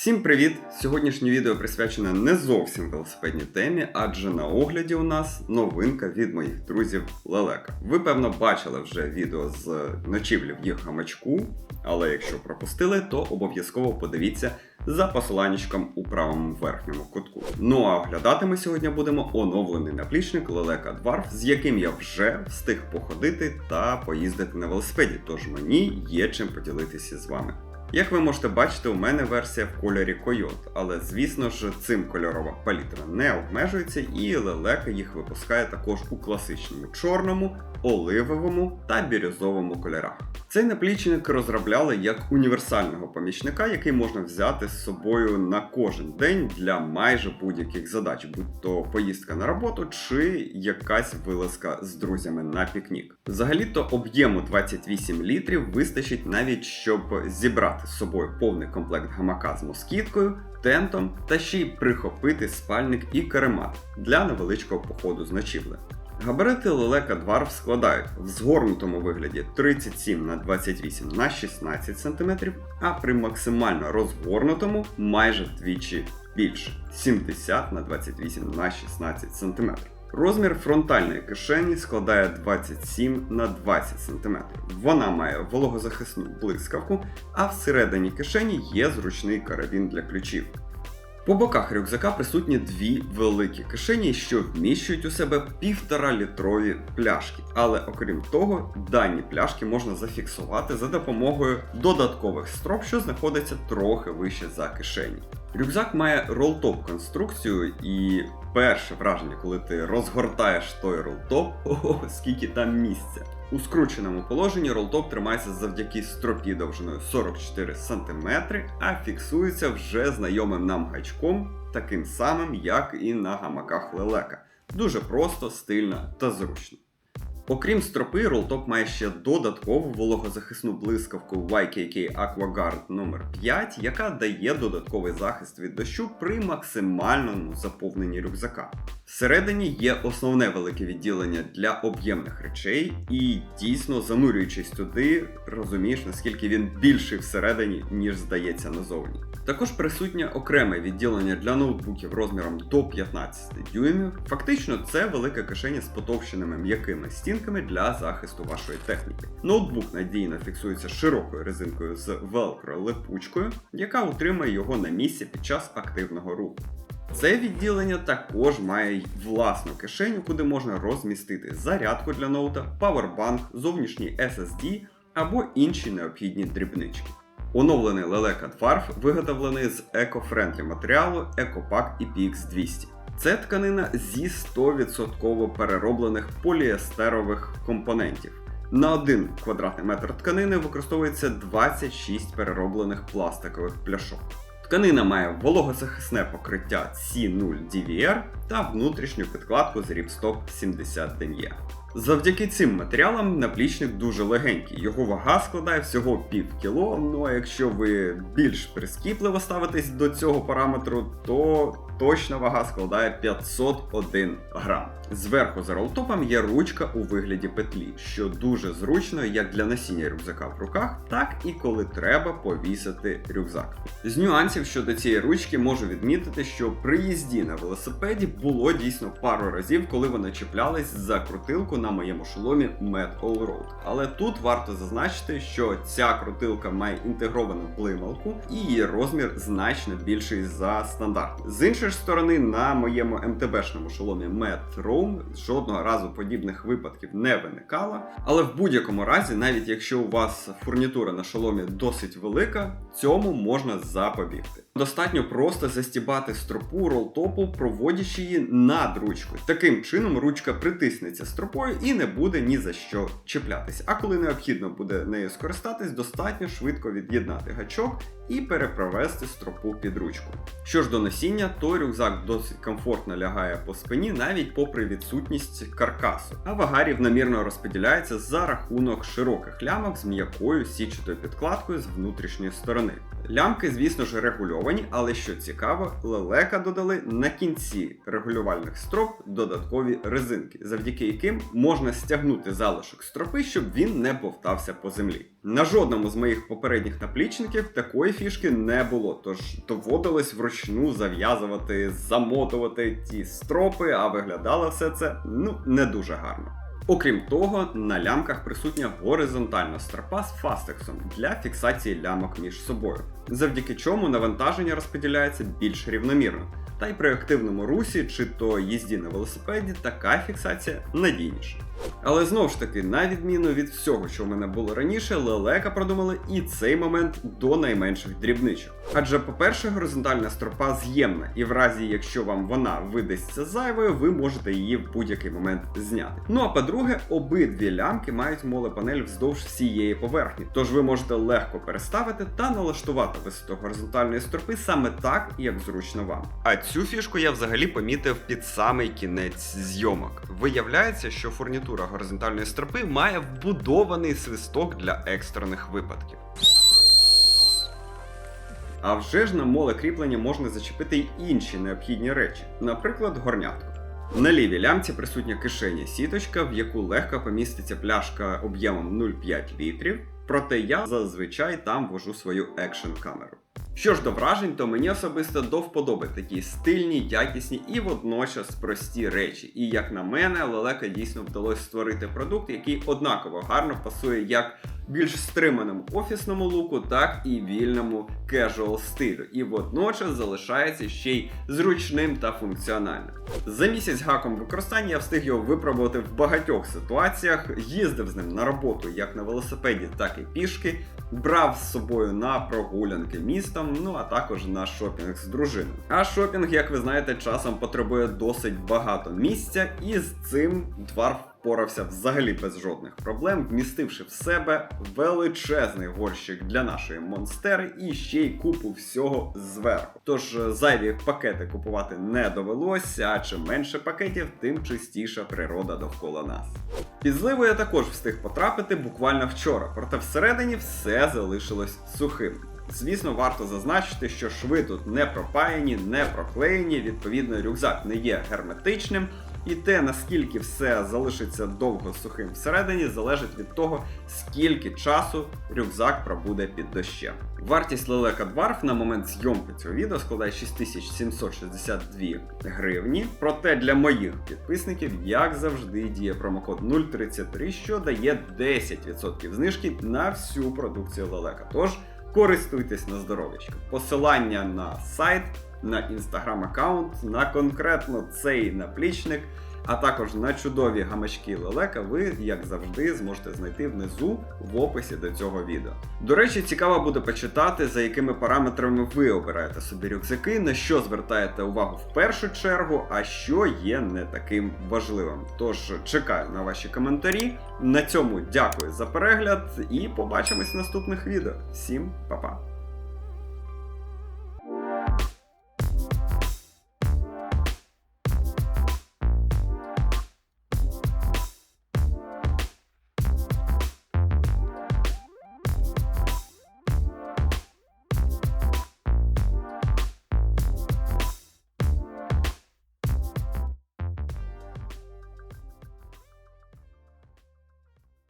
Всім привіт! Сьогоднішнє відео присвячене не зовсім велосипедній темі, адже на огляді у нас новинка від моїх друзів Лелека. Ви певно бачили вже відео з ночівлі в їх гамачку, але якщо пропустили, то обов'язково подивіться за посиланнячком у правому верхньому кутку. Ну а оглядати ми сьогодні будемо оновлений наплічник Лелека Dwarf, з яким я вже встиг походити та поїздити на велосипеді, тож мені є чим поділитися з вами. Як ви можете бачити, у мене версія в кольорі Койот, але звісно ж цим кольорова палітра не обмежується, і лелека їх випускає також у класичному чорному, оливовому та бірюзовому кольорах. Цей наплічник розробляли як універсального помічника, який можна взяти з собою на кожен день для майже будь-яких задач, будь то поїздка на роботу чи якась вилазка з друзями на пікнік. Взагалі-то об'єму 28 літрів вистачить навіть щоб зібрати з собою повний комплект гамака з москіткою, тентом та ще й прихопити спальник і каремат для невеличкого походу з ночівлею. Габарити лелека Dwarf складають в згорнутому вигляді 37 на 28 на 16 см, а при максимально розгорнутому майже вдвічі більше 70 на 28 на 16 см. Розмір фронтальної кишені складає 27 на 20 см. Вона має вологозахисну блискавку, а всередині кишені є зручний карабін для ключів. По боках рюкзака присутні дві великі кишені, що вміщують у себе півтора літрові пляшки. Але окрім того, дані пляшки можна зафіксувати за допомогою додаткових строп, що знаходяться трохи вище за кишені. Рюкзак має ролтоп конструкцію, і перше враження, коли ти розгортаєш той ролтоп, ого, скільки там місця. У скрученому положенні ролтоп тримається завдяки стропі довжиною 44 см, а фіксується вже знайомим нам гачком, таким самим, як і на гамаках лелека. Дуже просто, стильно та зручно. Окрім стропи, ролтоп має ще додаткову вологозахисну блискавку YKK AquaGuard номер 5 яка дає додатковий захист від дощу при максимальному заповненні рюкзака. Всередині є основне велике відділення для об'ємних речей, і дійсно занурюючись туди, розумієш, наскільки він більший всередині, ніж здається назовні. Також присутнє окреме відділення для ноутбуків розміром до 15 дюймів. Фактично, це велика кишеня з потовщеними м'якими стінками для захисту вашої техніки. Ноутбук надійно фіксується широкою резинкою з велкро-липучкою, яка утримує його на місці під час активного руху. Це відділення також має власну кишеню, куди можна розмістити зарядку для ноута, павербанк, зовнішній SSD або інші необхідні дрібнички. Оновлений лелека Dwarf виготовлений з еко-френдлі матеріалу EcoPack EPX200. Це тканина зі 100% перероблених поліестерових компонентів. На 1 квадратний метр тканини використовується 26 перероблених пластикових пляшок. Тканина має вологозахисне покриття C0 DVR та внутрішню підкладку з Ripstop 70 denier. Завдяки цим матеріалам наплічник дуже легенький. Його вага складає всього пів кіло. Ну а якщо ви більш прискіпливо ставитесь до цього параметру, то точна вага складає 501 грам. Зверху за ролтопом є ручка у вигляді петлі, що дуже зручно як для носіння рюкзака в руках, так і коли треба повісити рюкзак. З нюансів щодо цієї ручки можу відмітити, що при їзді на велосипеді було дійсно пару разів, коли вони чіплялись за крутилку на моєму шоломі Mad All Road. Але тут варто зазначити, що ця крутилка має інтегровану блималку і її розмір значно більший за стандарт. З іншої ж сторони, на моєму МТБшному шоломі Mad Roam жодного разу подібних випадків не виникало. Але в будь-якому разі, навіть якщо у вас фурнітура на шоломі досить велика, цьому можна запобігти. Достатньо просто застібати стропу ролтопу, проводячи її над ручкою. Таким чином ручка притиснеться стропою і не буде ні за що чіплятись. А коли необхідно буде нею скористатись, достатньо швидко від'єднати гачок і перепровести стропу під ручку. Що ж до носіння, то рюкзак досить комфортно лягає по спині, навіть попри відсутність каркасу, а вага рівномірно розподіляється за рахунок широких лямок з м'якою січатою підкладкою з внутрішньої сторони. Лямки, звісно ж, регульовані, але що цікаво, лелека додали на кінці регулювальних строп додаткові резинки, завдяки яким можна стягнути залишок стропи, щоб він не повтався по землі. На жодному з моїх попередніх наплічників такої фішки не було, тож доводилось вручну зав'язувати, замотувати ті стропи, а виглядало все це ну не дуже гарно. Окрім того, на лямках присутня горизонтальна стропа з фастексом для фіксації лямок між собою, завдяки чому навантаження розподіляється більш рівномірно. Та й при активному русі чи то їзді на велосипеді така фіксація надійніша. Але знову ж таки, на відміну від всього, що в мене було раніше, лелека продумали і цей момент до найменших дрібничок. Адже, по-перше, горизонтальна стропа з'ємна, і в разі, якщо вам вона видасться зайвою, ви можете її в будь-який момент зняти. Ну а по-друге, обидві лямки мають молепанель вздовж всієї поверхні, тож ви можете легко переставити та налаштувати висоту горизонтальної стропи саме так, як зручно вам. А цю фішку я взагалі помітив під самий кінець зйомок. Виявляється, що фурнітура горизонтальної стропи має вбудований свисток для екстрених випадків. А вже ж на моле кріплення можна зачепити й інші необхідні речі, наприклад, горнятку. На лівій лямці присутня кишеня сіточка, в яку легко поміститься пляшка об'ємом 0,5 літрів, проте я зазвичай там вожу свою екшн камеру. Що ж до вражень, то мені особисто до вподоби такі стильні, якісні і водночас прості речі. І як на мене, лелека дійсно вдалося створити продукт, який однаково гарно пасує як більш стриманому офісному луку, так і вільному кежуал стилю. І водночас залишається ще й зручним та функціональним. За місяць гаком використання я встиг його випробувати в багатьох ситуаціях, їздив з ним на роботу як на велосипеді, так і пішки, брав з собою на прогулянки містом, ну а також на шопінг з дружиною. А шопінг, як ви знаєте, часом потребує досить багато місця, і з цим дварф впорався взагалі без жодних проблем, вмістивши в себе величезний горщик для нашої монстери і ще й купу всього зверху. Тож е, зайві пакети купувати не довелося, а чим менше пакетів, тим чистіша природа довкола нас. Під зливу я також встиг потрапити буквально вчора, проте всередині все залишилось сухим. Звісно, варто зазначити, що шви тут не пропаяні, не проклеєні, відповідно, рюкзак не є герметичним. І те, наскільки все залишиться довго сухим всередині, залежить від того, скільки часу рюкзак пробуде під дощем. Вартість лелека Dwarf на момент зйомки цього відео складає 6762 гривні. Проте для моїх підписників, як завжди, діє промокод 033, що дає 10% знижки на всю продукцію лелека. Тож користуйтесь на здоров'ячко. Посилання на сайт на інстаграм-аккаунт, на конкретно цей наплічник, а також на чудові гамачки лелека, ви, як завжди, зможете знайти внизу в описі до цього відео. До речі, цікаво буде почитати, за якими параметрами ви обираєте собі рюкзаки, на що звертаєте увагу в першу чергу, а що є не таким важливим. Тож чекаю на ваші коментарі. На цьому дякую за перегляд і побачимось в наступних відео. Всім па-па!